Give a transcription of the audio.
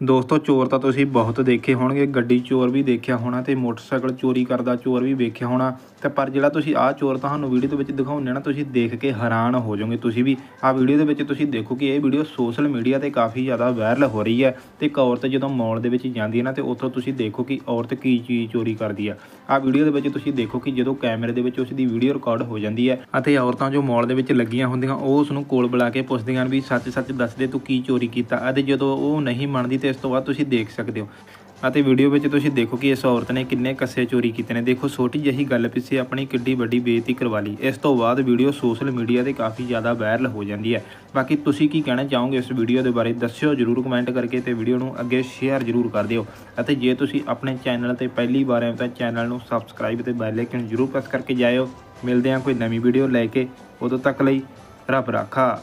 ਦੋਸਤੋ, ਚੋਰ ਤਾਂ ਤੁਸੀਂ ਬਹੁਤ ਦੇਖੇ ਹੋਣਗੇ, ਗੱਡੀ ਚੋਰ ਵੀ ਦੇਖਿਆ ਹੋਣਾ ਤੇ ਮੋਟਰਸਾਈਕਲ ਚੋਰੀ ਕਰਦਾ ਚੋਰ ਵੀ ਵੇਖਿਆ ਹੋਣਾ। ਤੇ ਪਰ ਜਿਹੜਾ ਤੁਸੀਂ ਆਹ ਚੋਰ ਤੁਹਾਨੂੰ ਵੀਡੀਓ ਦੇ ਵਿੱਚ ਦਿਖਾਉਂਦੇ ਨਾ, ਤੁਸੀਂ ਦੇਖ ਕੇ ਹੈਰਾਨ ਹੋ ਜਾਓਗੇ ਤੁਸੀਂ ਵੀ। ਆਹ ਵੀਡੀਓ ਦੇ ਵਿੱਚ ਤੁਸੀਂ ਦੇਖੋ ਕਿ ਇਹ ਵੀਡੀਓ ਸੋਸ਼ਲ ਮੀਡੀਆ ਤੇ ਕਾਫੀ ਜ਼ਿਆਦਾ ਵਾਇਰਲ ਹੋ ਰਹੀ ਹੈ ਤੇ ਇੱਕ ਔਰਤ ਜਦੋਂ ਮੌਲ ਦੇ ਵਿੱਚ ਜਾਂਦੀ ਹੈ ਨਾ, ਤੇ ਉੱਥੋਂ ਤੁਸੀਂ ਦੇਖੋ ਕਿ ਔਰਤ ਕੀ ਚੀਜ਼ ਚੋਰੀ ਕਰਦੀ ਆ ਆਹ ਵੀਡੀਓ ਦੇ ਵਿੱਚ ਤੁਸੀਂ ਦੇਖੋ ਕਿ ਜਦੋਂ ਕੈਮਰੇ ਦੇ ਵਿੱਚ ਉਸ ਦੀ ਵੀਡੀਓ ਰਿਕਾਰਡ ਹੋ ਜਾਂਦੀ ਹੈ ਅਤੇ ਔਰਤਾਂ ਜੋ ਮੌਲ ਦੇ ਵਿੱਚ ਲੱਗੀਆਂ ਹੁੰਦੀਆਂ, ਉਹ ਉਸ ਨੂੰ ਕੋਲ ਬੁਲਾ ਕੇ ਪੁੱਛਦੀਆਂ ਹਨ ਵੀ ਸੱਚ-ਸੱਚ ਦੱਸ ਦੇ ਤੂੰ ਕੀ ਚੋਰੀ ਕੀਤਾ? ਅਤੇ ਜਦੋਂ ਉਹ ਨਹੀਂ ਮੰਨਦੀ ਤੇ ਇਸ ਤੋਂ ਬਾਅਦ ਤੁਸੀਂ ਦੇਖ ਸਕਦੇ ਹੋ। ਅਤੇ ਵੀਡੀਓ ਵਿੱਚ ਤੁਸੀਂ ਦੇਖੋ ਕਿ ਇਸ ਔਰਤ ਨੇ ਕਿੰਨੇ ਕੱਸੇ ਚੋਰੀ ਕੀਤੇ ਨੇ। ਦੇਖੋ, ਛੋਟੀ ਜਿਹੀ ਗੱਲ ਪਿੱਛੇ ਆਪਣੀ ਕਿੱਡੀ ਵੱਡੀ ਬੇਇੱਜ਼ਤੀ ਕਰਵਾ ਲਈ। ਇਸ ਤੋਂ ਬਾਅਦ ਵੀਡੀਓ ਸੋਸ਼ਲ ਮੀਡੀਆ ਤੇ ਕਾਫੀ ਜ਼ਿਆਦਾ ਵਾਇਰਲ ਹੋ ਜਾਂਦੀ ਹੈ। ਬਾਕੀ ਤੁਸੀਂ ਕੀ ਕਹਿਣਾ ਚਾਹੋਗੇ ਇਸ ਵੀਡੀਓ ਦੇ ਬਾਰੇ, ਦੱਸਿਓ ਜਰੂਰ ਕਮੈਂਟ ਕਰਕੇ ਤੇ ਵੀਡੀਓ ਨੂੰ ਅੱਗੇ ਸ਼ੇਅਰ ਜਰੂਰ ਕਰ ਦਿਓ। ਅਤੇ ਜੇ ਤੁਸੀਂ ਆਪਣੇ ਚੈਨਲ ਤੇ ਪਹਿਲੀ ਵਾਰ ਆਏ ਹੋ ਤਾਂ ਚੈਨਲ ਨੂੰ ਸਬਸਕ੍ਰਾਈਬ ਤੇ ਬੈਲ ਆਈਕਨ ਜਰੂਰ ਪ੍ਰੈਸ ਕਰਕੇ ਜਾਇਓ। ਮਿਲਦੇ ਹਾਂ ਕੋਈ ਨਵੀਂ ਵੀਡੀਓ ਲੈ ਕੇ। ਉਦੋਂ ਤੱਕ ਲਈ ਰੱਬ ਰਾਖਾ।